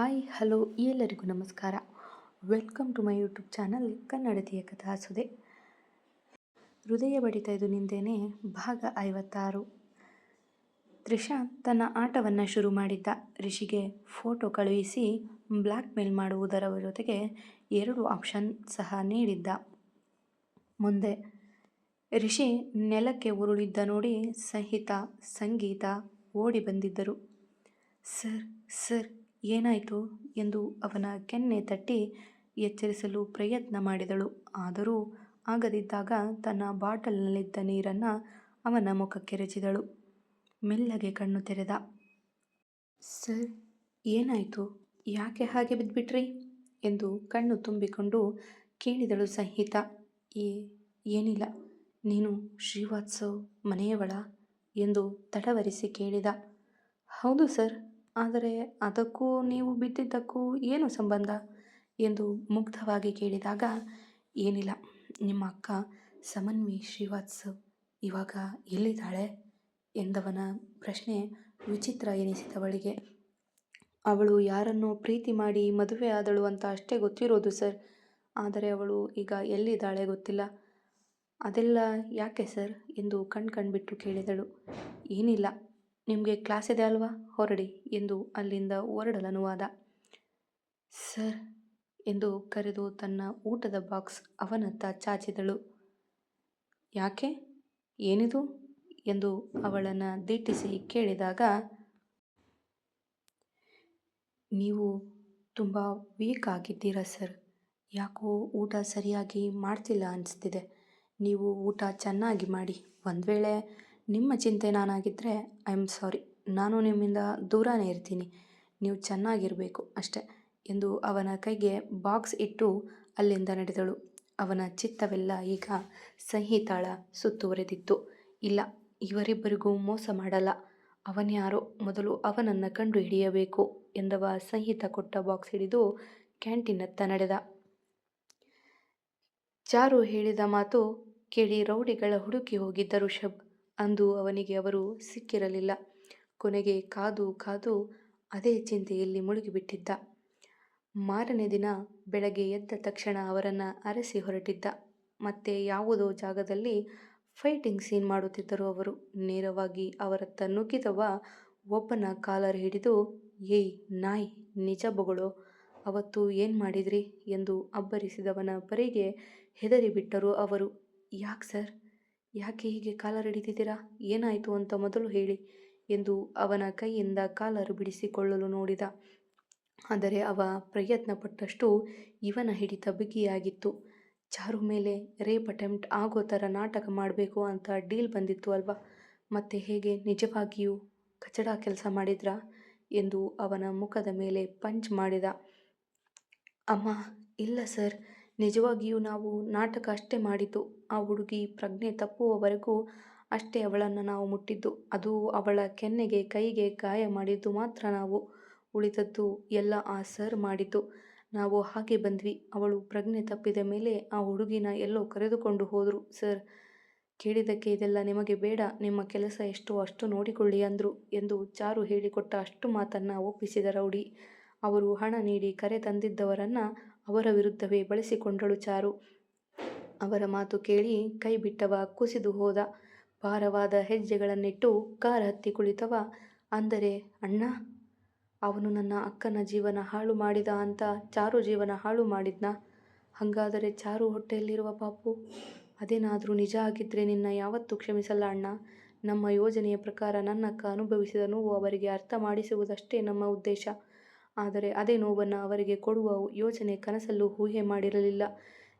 Hi, hello, ಎಲ್ಲರಿಗೂ ನಮಸ್ಕಾರ. Welcome to my YouTube channel ಕನ್ನಡತಿಯ ಕಥಾಸುದೆ ಹೃದಯ ಬಡಿತ ಇದು ನಿಂದೇನೆ, ಭಾಗ ಐವತ್ತಾರು. ತ್ರಿಷಾ ತನ್ನ ಆಟವನ್ನು ಶುರು ಮಾಡಿದ್ದ. ರಿಷಿಗೆ ಫೋಟೋ ಕಳುಹಿಸಿ ಬ್ಲ್ಯಾಕ್ ಮೇಲ್ ಮಾಡುವುದರ ಜೊತೆಗೆ ಎರಡು ಆಪ್ಷನ್ ಸಹ ನೀಡಿದ್ದ. ಮುಂದೆ, ರಿಷಿ ನೆಲಕ್ಕೆ ಉರುಳಿದ್ದ ನೋಡಿ ಸಹಿತ ಸಂಗೀತ ಓಡಿ ಬಂದಿದ್ದರು. ಸರ್ ಸರ್ ಏನಾಯಿತು ಎಂದು ಅವನ ಕೆನ್ನೆ ತಟ್ಟಿ ಎಚ್ಚರಿಸಲು ಪ್ರಯತ್ನ ಮಾಡಿದಳು. ಆದರೂ ಆಗದಿದ್ದಾಗ ತನ್ನ ಬಾಟಲ್ನಲ್ಲಿದ್ದ ನೀರನ್ನು ಅವನ ಮುಖಕ್ಕೆ ಎರಚಿದಳು ಮೆಲ್ಲಗೆ ಕಣ್ಣು ತೆರೆದ. ಸರ್, ಏನಾಯಿತು? ಯಾಕೆ ಹಾಗೆ ಬಿದ್ದುಬಿಟ್ರಿ ಎಂದು ಕಣ್ಣು ತುಂಬಿಕೊಂಡು ಕೇಳಿದಳು ಸಂಹಿತ. ಏ, ಏನಿಲ್ಲ. ನೀನು ಶ್ರೀವಾತ್ಸವ್ ಮನೆಯವಳ? ಎಂದು ತಡವರಿಸಿ ಕೇಳಿದ. ಹೌದು ಸರ್. ಆದರೆ ಅದಕ್ಕೂ ನೀವು ಬಿದ್ದಿದ್ದಕ್ಕೂ ಏನು ಸಂಬಂಧ? ಎಂದು ಮುಗ್ಧವಾಗಿ ಕೇಳಿದಾಗ, ಏನಿಲ್ಲ, ನಿಮ್ಮ ಅಕ್ಕ ಸಮನ್ವಿ ಶ್ರೀವಾತ್ಸ ಇವಾಗ ಎಲ್ಲಿದ್ದಾಳೆ? ಎಂದವನ ಪ್ರಶ್ನೆ ವಿಚಿತ್ರ ಎನಿಸಿದವಳಿಗೆ. ಅವಳು ಯಾರನ್ನು ಪ್ರೀತಿ ಮಾಡಿ ಮದುವೆ ಆದಳು ಅಂತ ಅಷ್ಟೇ ಗೊತ್ತಿರೋದು ಸರ್. ಆದರೆ ಅವಳು ಈಗ ಎಲ್ಲಿದ್ದಾಳೆ ಗೊತ್ತಿಲ್ಲ. ಅದೆಲ್ಲ ಯಾಕೆ ಸರ್? ಎಂದು ಕಣ್ ಕಣ್ಬಿಟ್ಟು ಕೇಳಿದಳು. ಏನಿಲ್ಲ ನಿಮಗೆ ಕ್ಲಾಸ್ ಇದೆ ಅಲ್ವಾ? ಹೊರಡಿ ಎಂದು ಅಲ್ಲಿಂದ ಹೊರಡಲನುವಾದ ಸರ್ ಎಂದು ಕರೆದು ತನ್ನ ಊಟದ ಬಾಕ್ಸ್ ಅವನತ್ತ ಚಾಚಿದಳು. ಯಾಕೆ? ಏನಿದು? ಎಂದು ಅವಳನ್ನು ದಿಟ್ಟಿಸಿ ಕೇಳಿದಾಗ, ನೀವು ತುಂಬ ವೀಕ್ ಆಗಿದ್ದೀರಾ ಸರ್. ಯಾಕೋ ಊಟ ಸರಿಯಾಗಿ ಮಾಡ್ತಿಲ್ಲ ಅನಿಸ್ತಿದೆ. ನೀವು ಊಟ ಚೆನ್ನಾಗಿ ಮಾಡಿ. ಒಂದು ವೇಳೆ ನಿಮ್ಮ ಚಿಂತೆ ನಾನಾಗಿದ್ದರೆ ಐ ಆಮ್ ಸಾರಿ. ನಾನು ನಿಮ್ಮಿಂದ ದೂರನೇ ಇರ್ತೀನಿ. ನೀವು ಚೆನ್ನಾಗಿರಬೇಕು ಅಷ್ಟೆ ಎಂದು ಅವನ ಕೈಗೆ ಬಾಕ್ಸ್ ಇಟ್ಟು ಅಲ್ಲಿಂದ ನಡೆದಳು. ಅವನ ಚಿತ್ತವೆಲ್ಲ ಈಗ ಸಂಹಿತಾಳ ಸುತ್ತುವರೆದಿತ್ತು. ಇಲ್ಲ, ಇವರಿಬ್ಬರಿಗೂ ಮೋಸ ಮಾಡಲ್ಲ. ಅವನ್ಯಾರೋ ಮೊದಲು ಅವನನ್ನು ಕಂಡು ಹಿಡಿಯಬೇಕು ಎಂದವ ಸಂಹಿತ ಕೊಟ್ಟ ಬಾಕ್ಸ್ ಹಿಡಿದು ಕ್ಯಾಂಟೀನತ್ತ ನಡೆದ. ಚಾರು ಹೇಳಿದ ಮಾತು ಕೇಳಿ ರೌಡಿಗಳ ಹುಡುಕಿ ಹೋಗಿದ್ದ ಋಷಭ್ ಅಂದು ಅವನಿಗೆ ಅವರು ಸಿಕ್ಕಿರಲಿಲ್ಲ. ಕೊನೆಗೆ ಕಾದು ಕಾದು ಅದೇ ಚಿಂತೆಯಲ್ಲಿ ಮುಳುಗಿಬಿಟ್ಟಿದ್ದ. ಮಾರನೇ ದಿನ ಬೆಳಗ್ಗೆ ಎದ್ದ ತಕ್ಷಣ ಅವರನ್ನು ಅರಸಿ ಹೊರಟಿದ್ದ. ಮತ್ತೆ ಯಾವುದೋ ಜಾಗದಲ್ಲಿ ಫೈಟಿಂಗ್ ಸೀನ್ ಮಾಡುತ್ತಿದ್ದರು ಅವರು. ನೇರವಾಗಿ ಅವರತ್ತ ನುಗ್ಗಿದವ ಒಬ್ಬನ ಕಾಲರ್ ಹಿಡಿದು, ಏಯ್ ನಾಯ್, ನಿಜ ಬೊಗಳು, ಅವತ್ತು ಏನು ಮಾಡಿದ್ರಿ? ಎಂದು ಅಬ್ಬರಿಸಿದವನ ಬರಿಗೆ ಹೆದರಿಬಿಟ್ಟರು ಅವರು. ಯಾಕೆ ಸರ್? ಯಾಕೆ ಹೀಗೆ ಕಾಲರ್ ಹಿಡಿದಿದ್ದೀರಾ? ಏನಾಯಿತು ಅಂತ ಮೊದಲು ಹೇಳಿ ಎಂದು ಅವನ ಕೈಯಿಂದ ಕಾಲರು ಬಿಡಿಸಿಕೊಳ್ಳಲು ನೋಡಿದ. ಆದರೆ ಅವ ಪ್ರಯತ್ನ ಪಟ್ಟಷ್ಟು ಇವನ ಹಿಡಿತ ಬಿಗಿಯಾಗಿತ್ತು. ಚಾರು ಮೇಲೆ ರೇಪ್ ಅಟೆಂಪ್ಟ್ ಆಗೋ ಥರ ನಾಟಕ ಮಾಡಬೇಕು ಅಂತ ಡೀಲ್ ಬಂದಿತ್ತು ಅಲ್ವಾ? ಮತ್ತೆ ಹೇಗೆ ನಿಜವಾಗಿಯೂ ಕಚಡ ಕೆಲಸ ಮಾಡಿದ್ರಾ? ಎಂದು ಅವನ ಮುಖದ ಮೇಲೆ ಪಂಚ್ ಮಾಡಿದ. ಅಮ್ಮ, ಇಲ್ಲ ಸರ್. ನಿಜವಾಗಿಯೂ ನಾವು ನಾಟಕ ಅಷ್ಟೇ ಮಾಡಿದ್ದು, ಆ ಹುಡುಗಿ ಪ್ರಜ್ಞೆ ತಪ್ಪುವವರೆಗೂ ಅಷ್ಟೇ ಅವಳನ್ನು ನಾವು ಮುಟ್ಟಿದ್ದು. ಅದು ಅವಳ ಕೆನ್ನೆಗೆ, ಕೈಗೆ ಗಾಯ ಮಾಡಿದ್ದು ಮಾತ್ರ ನಾವು ಉಳಿದದ್ದು ಎಲ್ಲ ಆ ಸರ್ ಮಾಡಿದ್ದು. ನಾವು ಹಾಗೆ ಬಂದ್ವಿ. ಅವಳು ಪ್ರಜ್ಞೆ ತಪ್ಪಿದ ಮೇಲೆ ಆ ಹುಡುಗಿನ ಎಲ್ಲೋ ಕರೆದುಕೊಂಡು ಹೋದರು. ಸರ್, ಕೇಳಿದ್ದಕ್ಕೆ ಇದೆಲ್ಲ ನಿಮಗೆ ಬೇಡ. ನಿಮ್ಮ ಕೆಲಸ ಎಷ್ಟು ಅಷ್ಟು ನೋಡಿಕೊಳ್ಳಿ ಅಂದರು. ಎಂದು ಚಾರು ಹೇಳಿಕೊಟ್ಟ ಅಷ್ಟು ಮಾತನ್ನು ಒಪ್ಪಿಸಿದ ರೌಡಿ. ಅವರು ಹಣ ನೀಡಿ ಕರೆ ತಂದಿದ್ದವರನ್ನು ಅವರ ವಿರುದ್ಧವೇ ಬಳಸಿಕೊಂಡಳು ಚಾರು. ಅವರ ಮಾತು ಕೇಳಿ ಕೈ ಬಿಟ್ಟವ ಕುಸಿದು ಹೋದ. ಭಾರವಾದ ಹೆಜ್ಜೆಗಳನ್ನಿಟ್ಟು ಕಾರ್ ಹತ್ತಿ ಕುಳಿತವ. ಅಂದರೆ, ಅಣ್ಣ, ಅವನು ನನ್ನ ಅಕ್ಕನ ಜೀವನ ಹಾಳು ಮಾಡಿದ ಅಂತ ಚಾರು ಜೀವನ ಹಾಳು ಮಾಡಿದ್ನ? ಹಾಗಾದರೆ ಚಾರು ಹೊಟ್ಟೆಯಲ್ಲಿರುವ ಪಾಪು? ಅದೇನಾದರೂ ನಿಜ ಆಗಿದ್ದರೆ ನಿನ್ನ ಯಾವತ್ತೂ ಕ್ಷಮಿಸಲ್ಲ ಅಣ್ಣ. ನಮ್ಮ ಯೋಜನೆಯ ಪ್ರಕಾರ ನನ್ನಕ್ಕ ಅನುಭವಿಸಿದ ನೋವು ಅವರಿಗೆ ಅರ್ಥ ಮಾಡಿಸುವುದಷ್ಟೇ ನಮ್ಮ ಉದ್ದೇಶ. ಆದರೆ ಅದೇ ನೋವನ್ನು ಅವರಿಗೆ ಕೊಡುವ ಯೋಚನೆ ಕನಸಲ್ಲೂ ಊಹೆ ಮಾಡಿರಲಿಲ್ಲ.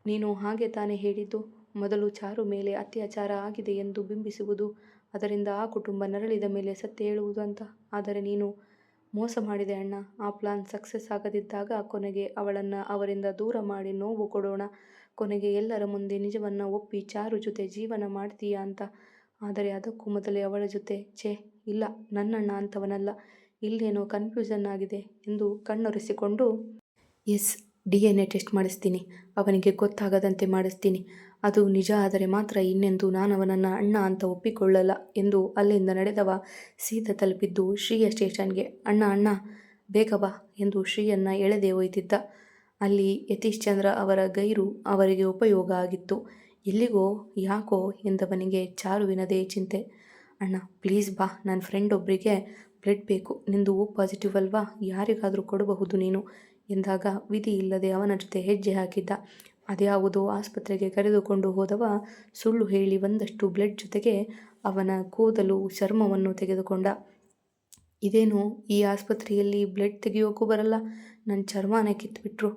ನೀನು ಹಾಗೆ ತಾನೇ ಹೇಳಿದ್ದು, ಮೊದಲು ಚಾರು ಮೇಲೆ ಅತ್ಯಾಚಾರ ಆಗಿದೆ ಎಂದು ಬಿಂಬಿಸುವುದು, ಅದರಿಂದ ಆ ಕುಟುಂಬ ನರಳಿದ ಮೇಲೆ ಸತ್ಯ ಹೇಳುವುದು ಅಂತ ಆದರೆ ನೀನು ಮೋಸ ಮಾಡಿದೆ ಅಣ್ಣ. ಆ ಪ್ಲಾನ್ ಸಕ್ಸಸ್ ಆಗದಿದ್ದಾಗ ಕೊನೆಗೆ ಅವಳನ್ನು ಅವರಿಂದ ದೂರ ಮಾಡಿ ನೋವು ಕೊಡೋಣ. ಕೊನೆಗೆ ಎಲ್ಲರ ಮುಂದೆ ನಿಜವನ್ನು ಒಪ್ಪಿ ಚಾರು ಜೊತೆ ಜೀವನ ಮಾಡ್ತೀಯಾ ಅಂತ. ಆದರೆ ಅದಕ್ಕೂ ಮೊದಲೇ ಅವಳ ಜೊತೆ, ಛೇ, ಇಲ್ಲ, ನನ್ನಣ್ಣ ಅಂತವನಲ್ಲ. ಇಲ್ಲೇನೋ ಕನ್ಫ್ಯೂಷನ್ ಆಗಿದೆ ಎಂದು ಕಣ್ಣೊರೆಸಿಕೊಂಡು, yes, D N A test ಮಾಡಿಸ್ತೀನಿ. ಅವನಿಗೆ ಗೊತ್ತಾಗದಂತೆ ಮಾಡಿಸ್ತೀನಿ. ಅದು ನಿಜ ಆದರೆ ಮಾತ್ರ ಇನ್ನೆಂದು ನಾನು ಅವನನ್ನು ಅಣ್ಣ ಅಂತ ಒಪ್ಪಿಕೊಳ್ಳಲ್ಲ ಎಂದು ಅಲ್ಲಿಂದ ನಡೆದವ ಸೀತ ತಲುಪಿದ್ದು ಶ್ರೀಯ ಸ್ಟೇಷನ್ಗೆ, ಅಣ್ಣ ಅಣ್ಣ, ಬೇಗ ಎಂದು ಶ್ರೀಯನ್ನ ಎಳೆದೇ ಒಯ್ದಿದ್ದ ಅಲ್ಲಿ ಯತೀಶ್ ಚಂದ್ರ ಅವರ ಗೈರು ಅವರಿಗೆ ಉಪಯೋಗ ಆಗಿತ್ತು. ಎಲ್ಲಿಗೋ, ಯಾಕೋ? ಎಂದವನಿಗೆ ಚಾರುವಿನದೇ ಚಿಂತೆ. ಅಣ್ಣ, ಪ್ಲೀಸ್ ಬಾ. ನನ್ನ ಫ್ರೆಂಡ್ ಒಬ್ಬರಿಗೆ ಬ್ಲಡ್ ಬೇಕು, ನಿಂದು ಓ ಪಾಸಿಟಿವ್ ಅಲ್ವಾ? ಯಾರಿಗಾದರೂ ಕೊಡಬಹುದು ನೀನು ಎಂದಾಗ ವಿಧಿ ಇಲ್ಲದೆ ಅವನ ಜೊತೆ ಹೆಜ್ಜೆ ಹಾಕಿದ್ದ. ಅದ್ಯಾವುದೋ ಆಸ್ಪತ್ರೆಗೆ ಕರೆದುಕೊಂಡು ಹೋದವ ಸುಳ್ಳು ಹೇಳಿ ಒಂದಷ್ಟು ಬ್ಲಡ್ ಜೊತೆಗೆ ಅವನ ಕೂದಲು ಚರ್ಮವನ್ನು ತೆಗೆದುಕೊಂಡ. ಇದೇನು ಈ ಆಸ್ಪತ್ರೆಯಲ್ಲಿ ಬ್ಲಡ್ ತೆಗೆಯೋಕ್ಕೂ ಬರಲ್ಲ ನನ್ನ ಚರ್ಮನೇ ಕಿತ್ಬಿಟ್ರು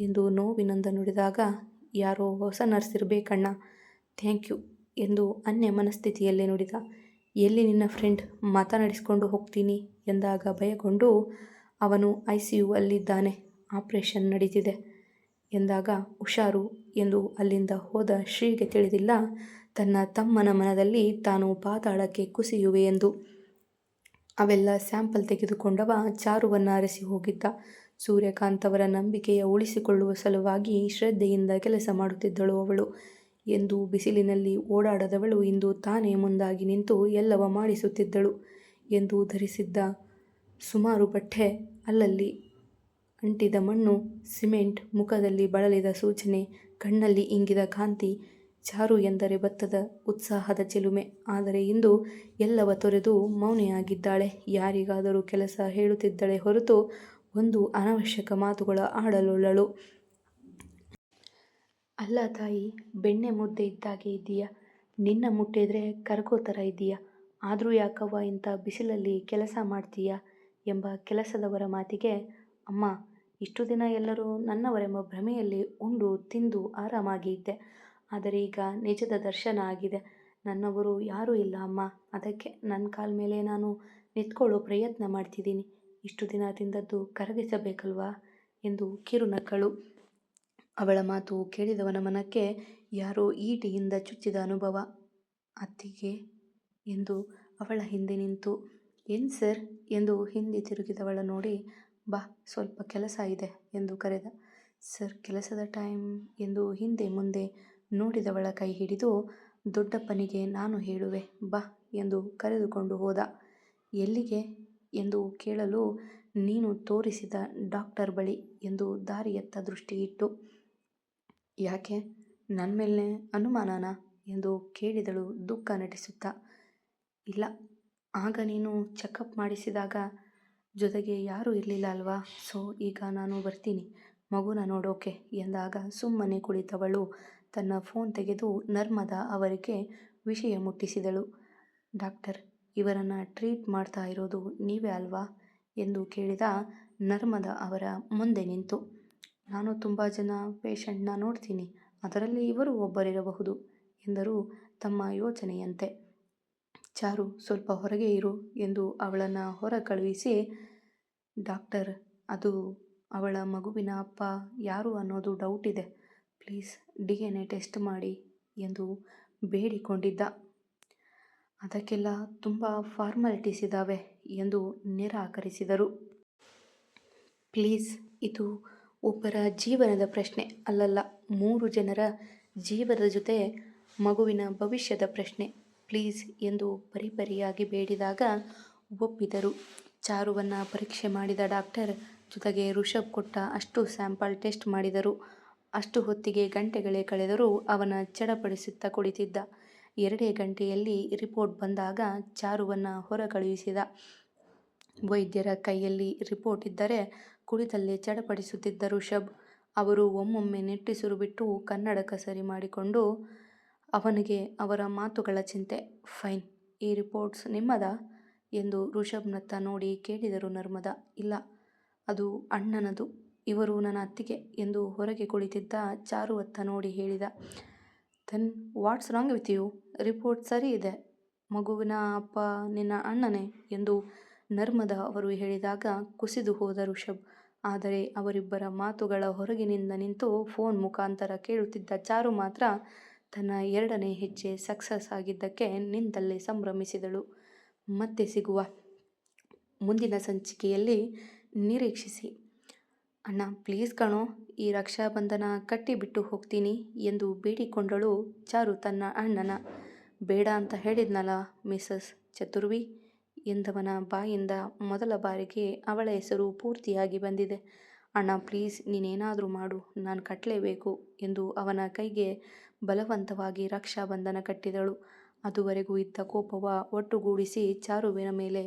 ಎಂದು ನೋವಿನಂದ ನುಡಿದಾಗ, ಯಾರೋ ಹೊಸ ನರ್ಸ್ ಇರಬೇಕಣ್ಣ, ಥ್ಯಾಂಕ್ ಯು ಎಂದು ಅನ್ಯ ಮನಸ್ಥಿತಿಯಲ್ಲೇ ನುಡಿದ. ಎಲ್ಲಿ ನಿನ್ನ ಫ್ರೆಂಡ್ ಮಾತನಾಡಿಸಿಕೊಂಡು ಹೋಗ್ತೀನಿ? ಎಂದಾಗ ಭಯಗೊಂಡು, ಅವನು ಐ ಸಿ ಯು ಅಲ್ಲಿದ್ದಾನೆ, ಆಪರೇಷನ್ ನಡೀತಿದೆ ಎಂದಾಗ ಹುಷಾರು ಎಂದು ಅಲ್ಲಿಂದ ಹೋದ ಶ್ರೀಗೆ ತಿಳಿದಿಲ್ಲ, ತನ್ನ ತಮ್ಮನ ಮನದಲ್ಲಿ ತಾನು ಪಾತಾಳಕ್ಕೆ ಕುಸಿಯುವೆ ಎಂದು. ಅವೆಲ್ಲ ಸ್ಯಾಂಪಲ್ ತೆಗೆದುಕೊಂಡವ ಚಾರುವನ್ನು ಅರಸಿ ಹೋಗಿದ್ದ. ಸೂರ್ಯಕಾಂತ್ ಅವರ ನಂಬಿಕೆಯ ಉಳಿಸಿಕೊಳ್ಳುವ ಸಲುವಾಗಿ ಶ್ರದ್ಧೆಯಿಂದ ಕೆಲಸ ಮಾಡುತ್ತಿದ್ದಳು ಅವಳು. ಎಂದು ಬಿಸಿಲಿನಲ್ಲಿ ಓಡಾಡದವಳು ಇಂದು ತಾನೇ ಮುಂದಾಗಿ ನಿಂತು ಎಲ್ಲವ ಮಾಡಿಸುತ್ತಿದ್ದಳು ಎಂದು ಧರಿಸಿದ್ದ ಸುಮಾರು ಬಟ್ಟೆ ಅಲ್ಲಲ್ಲಿ ಅಂಟಿದ ಮಣ್ಣು ಸಿಮೆಂಟ್ ಮುಖದಲ್ಲಿ ಬಳಲಿದ ಸೂಚನೆ ಕಣ್ಣಲ್ಲಿ ಇಂಗಿದ ಕಾಂತಿ ಚಾರು ಎಂದರೆ ಭತ್ತದ ಉತ್ಸಾಹದ ಚಿಲುಮೆ. ಆದರೆ ಇಂದು ಎಲ್ಲವ ತೊರೆದು ಮೌನೆಯಾಗಿದ್ದಾಳೆ. ಯಾರಿಗಾದರೂ ಕೆಲಸ ಹೇಳುತ್ತಿದ್ದಳೆ ಹೊರತು ಒಂದು ಅನವಶ್ಯಕ ಮಾತುಗಳ ಆಡಲೊಳ್ಳಳು ಅಲ್ಲ ತಾಯಿ, ಬೆಣ್ಣೆ ಮುದ್ದೆ ಇದ್ದಾಗೆ ಇದೀಯ? ನಿನ್ನ ಮುಟ್ಟಿದ್ರೆ ಕರಗೋ ಥರ ಇದೀಯ? ಆದರೂ ಯಾಕವ್ವ ಇಂಥ ಬಿಸಿಲಲ್ಲಿ ಕೆಲಸ ಮಾಡ್ತೀಯ? ಎಂಬ ಕೆಲಸದವರ ಮಾತಿಗೆ, ಅಮ್ಮ, ಇಷ್ಟು ದಿನ ಎಲ್ಲರೂ ನನ್ನವರೆಂಬ ಭ್ರಮೆಯಲ್ಲಿ ಉಂಡು ತಿಂದು ಆರಾಮಾಗಿ ಇದ್ದೆ ಆದರೆ ಈಗ ನಿಜದ ದರ್ಶನ ಆಗಿದೆ. ನನ್ನವರು ಯಾರೂ ಇಲ್ಲ ಅಮ್ಮ. ಅದಕ್ಕೆ ನನ್ನ ಕಾಲ ಮೇಲೆ ನಾನು ನಿಂತ್ಕೊಳ್ಳೋ ಪ್ರಯತ್ನ ಮಾಡ್ತಿದ್ದೀನಿ. ಇಷ್ಟು ದಿನ ತಿಂದದ್ದು ಕರಗಿಸಬೇಕಲ್ವಾ? ಎಂದು ಕಿರುನಕ್ಕಳು. ಅವಳ ಮಾತು ಕೇಳಿದವನ ಮನಕ್ಕೆ ಯಾರೋ ಈಟಿಯಿಂದ ಚುಚ್ಚಿದ ಅನುಭವ. ಅತ್ತಿಗೆ, ಎಂದು ಅವಳ ಹಿಂದೆ ನಿಂತು, ಏನು ಸರ್? ಎಂದು ಹಿಂದೆ ತಿರುಗಿದವಳ ನೋಡಿ, ಬಾ, ಸ್ವಲ್ಪ ಕೆಲಸ ಇದೆ, ಎಂದು ಕರೆದ. ಸರ್, ಕೆಲಸದ ಟೈಮ್, ಎಂದು ಹಿಂದೆ ಮುಂದೆ ನೋಡಿದವಳ ಕೈ ಹಿಡಿದು, ದೊಡ್ಡಪ್ಪನಿಗೆ ನಾನು ಹೇಳುವೆ, ಬಾ, ಎಂದು ಕರೆದುಕೊಂಡು ಹೋದ. ಎಲ್ಲಿಗೆ? ಎಂದು ಕೇಳಲು ನೀನು ತೋರಿಸಿದ ಡಾಕ್ಟರ್ ಬಳಿ ಎಂದು ದಾರಿಯತ್ತ ದೃಷ್ಟಿಯಿಟ್ಟು ಯಾಕೆ? ನನ್ನ ಮೇಲೆ ಅನುಮಾನನಾ ಎಂದು ಕೇಳಿದಳು ದುಃಖ ನಟಿಸುತ್ತಾ. ಇಲ್ಲ, ಆಗ ನೀನು ಚೆಕಪ್ ಮಾಡಿಸಿದಾಗ ಜೊತೆಗೆ ಯಾರೂ ಇರಲಿಲ್ಲ ಅಲ್ವಾ? ಸೊ, ಈಗ ನಾನು ಬರ್ತೀನಿ, ಮಗುನ ನೋಡೋಕೆ ಎಂದಾಗ ಸುಮ್ಮನೆ ಕುಳಿತವಳು. ತನ್ನ ಫೋನ್ ತೆಗೆದು ನರ್ಮದಾ ಅವರಿಗೆ ವಿಷಯ ಮುಟ್ಟಿಸಿದಳು. ಡಾಕ್ಟರ್, ಇವರನ್ನು ಟ್ರೀಟ್ ಮಾಡ್ತಾ ಇರೋದು ನೀವೇ ಅಲ್ವಾ? ಎಂದು ಕೇಳಿದ ನರ್ಮದಾ ಅವರ ಮುಂದೆ ನಿಂತು. ನಾನು ತುಂಬ ಜನ ಪೇಷಂಟ್ನ ನೋಡ್ತೀನಿ. ಅದರಲ್ಲಿ ಇವರು ಒಬ್ಬರಿರಬಹುದು ಎಂದರು ತಮ್ಮ ಯೋಚನೆಯಂತೆ. ಚಾರು, ಸ್ವಲ್ಪ ಹೊರಗೆ ಇರು ಎಂದು ಅವಳನ್ನು ಹೊರ ಕಳುಹಿಸಿ ಡಾಕ್ಟರ್, ಅದು ಅವಳ ಮಗುವಿನ ಅಪ್ಪ ಯಾರು ಅನ್ನೋದು ಡೌಟ್ ಇದೆ. Please D N A test ಮಾಡಿ ಎಂದು ಬೇಡಿಕೊಂಡಿದ್ದ. ಅದಕ್ಕೆಲ್ಲ ತುಂಬ ಫಾರ್ಮಾಲಿಟೀಸ್ ಇದ್ದಾವೆ ಎಂದು ನಿರಾಕರಿಸಿದರು. ಪ್ಲೀಸ್, ಇದು ಒಬ್ಬರ ಜೀವನದ ಪ್ರಶ್ನೆ ಅಲ್ಲಲ್ಲ, ಮೂರು ಜನರ ಜೀವನದ ಜೊತೆ ಮಗುವಿನ ಭವಿಷ್ಯದ ಪ್ರಶ್ನೆ. ಪ್ಲೀಸ್ ಎಂದು ಪರಿಪರಿಯಾಗಿ ಬೇಡಿದಾಗ ಒಪ್ಪಿದರು. ಚಾರುವನ್ನು ಪರೀಕ್ಷೆ ಮಾಡಿದ ಡಾಕ್ಟರ್ ಜೊತೆಗೆ ಋಷಭ್ ಕೊಟ್ಟ ಅಷ್ಟು ಸ್ಯಾಂಪಲ್ ಟೆಸ್ಟ್ ಮಾಡಿದರು. ಅಷ್ಟು ಹೊತ್ತಿಗೆ ಗಂಟೆಗಳೇ ಕಳೆದರೂ ಅವನ ಚಡಪಡಿಸುತ್ತ ಕುಳಿತಿದ್ದ. ಎರಡೇ ಗಂಟೆಯಲ್ಲಿ ರಿಪೋರ್ಟ್ ಬಂದಾಗ ಚಾರುವನ್ನು ಹೊರ ಕಳುಹಿಸಿದ ವೈದ್ಯರ ಕೈಯಲ್ಲಿ ರಿಪೋರ್ಟ್ ಇದ್ದರೆ ಕುಳಿತಲ್ಲೇ ಚಡಪಡಿಸುತ್ತಿದ್ದ ಋಷಭ್ ಅವರು ಒಮ್ಮೊಮ್ಮೆ ನಿಟ್ಟುಸಿರು ಬಿಟ್ಟು ಕನ್ನಡಕ ಸರಿ ಮಾಡಿಕೊಂಡು, ಅವನಿಗೆ ಅವರ ಮಾತುಗಳ ಚಿಂತೆ. ಫೈನ್, ಈ ರಿಪೋರ್ಟ್ಸ್ ನಿಮ್ಮದ? ಎಂದು ಋಷಭ್ನತ್ತ ನೋಡಿ ಕೇಳಿದರು ನರ್ಮದ. ಇಲ್ಲ, ಅದು ಅಣ್ಣನದು, ಇವರು ನನ್ನ ಅತ್ತಿಗೆ ಎಂದು ಹೊರಗೆ ಕುಳಿತಿದ್ದ ಚಾರುವತ್ತ ನೋಡಿ ಹೇಳಿದ. Then, what's wrong with you? Report ಸರಿ ಇದೆ. ಮಗುವಿನ ಅಪ್ಪ ನಿನ್ನ ಅಣ್ಣನೇ ಎಂದು ನರ್ಮದ ಅವರು ಹೇಳಿದಾಗ ಕುಸಿದು ಹೋದ ಋಷಭ್ ಆದರೆ ಅವರಿಬ್ಬರ ಮಾತುಗಳ ಹೊರಗಿನಿಂದ ನಿಂತು ಫೋನ್ ಮುಖಾಂತರ ಕೇಳುತ್ತಿದ್ದ ಚಾರು ಮಾತ್ರ ತನ್ನ ಎರಡನೇ ಹೆಜ್ಜೆ ಸಕ್ಸಸ್ ಆಗಿದ್ದಕ್ಕೆ ನಿಂತಲ್ಲೇ ಸಂಭ್ರಮಿಸಿದಳು. ಮತ್ತೆ ಸಿಗುವ. ಮುಂದಿನ ಸಂಚಿಕೆಯಲ್ಲಿ ನಿರೀಕ್ಷಿಸಿ. ಅಣ್ಣ ಪ್ಲೀಸ್ ಕಣೋ, ಈ ರಕ್ಷಾಬಂಧನ ಕಟ್ಟಿಬಿಟ್ಟು ಹೋಗ್ತೀನಿ ಎಂದು ಬೇಡಿಕೊಂಡಳು ಚಾರು ತನ್ನ ಅಣ್ಣನ. ಬೇಡ ಅಂತ ಹೇಳಿದ್ನಲ್ಲ ಮಿಸಸ್ ಚತುರ್ವಿ? ಎಂದವನ ಬಾಯಿಂದ ಮೊದಲ ಬಾರಿಗೆ ಅವಳ ಹೆಸರು ಪೂರ್ತಿಯಾಗಿ ಬಂದಿದೆ. ಅಣ್ಣ ಪ್ಲೀಸ್ ನೀನೇನಾದರೂ ಮಾಡು, ನಾನು ಕಟ್ಟಲೇಬೇಕು ಎಂದು ಅವನ ಕೈಗೆ ಬಲವಂತವಾಗಿ ರಕ್ಷಾಬಂಧನ ಕಟ್ಟಿದಳು. ಅದುವರೆಗೂ ಇದ್ದ ಕೋಪವ ಒಟ್ಟುಗೂಡಿಸಿ ಚಾರುವಿನ ಮೇಲೆ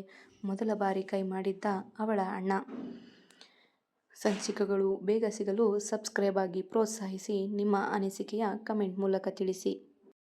ಮೊದಲ ಬಾರಿ ಕೈ ಮಾಡಿದ್ದ ಅವಳ ಅಣ್ಣ. ಸಂಚಿಕೆಗಳು ಬೇಗ ಸಿಗಲು ಸಬ್ಸ್ಕ್ರೈಬ್ ಆಗಿ ಪ್ರೋತ್ಸಾಹಿಸಿ ನಿಮ್ಮ ಅನಿಸಿಕೆಯ ಕಮೆಂಟ್ ಮೂಲಕ ತಿಳಿಸಿ.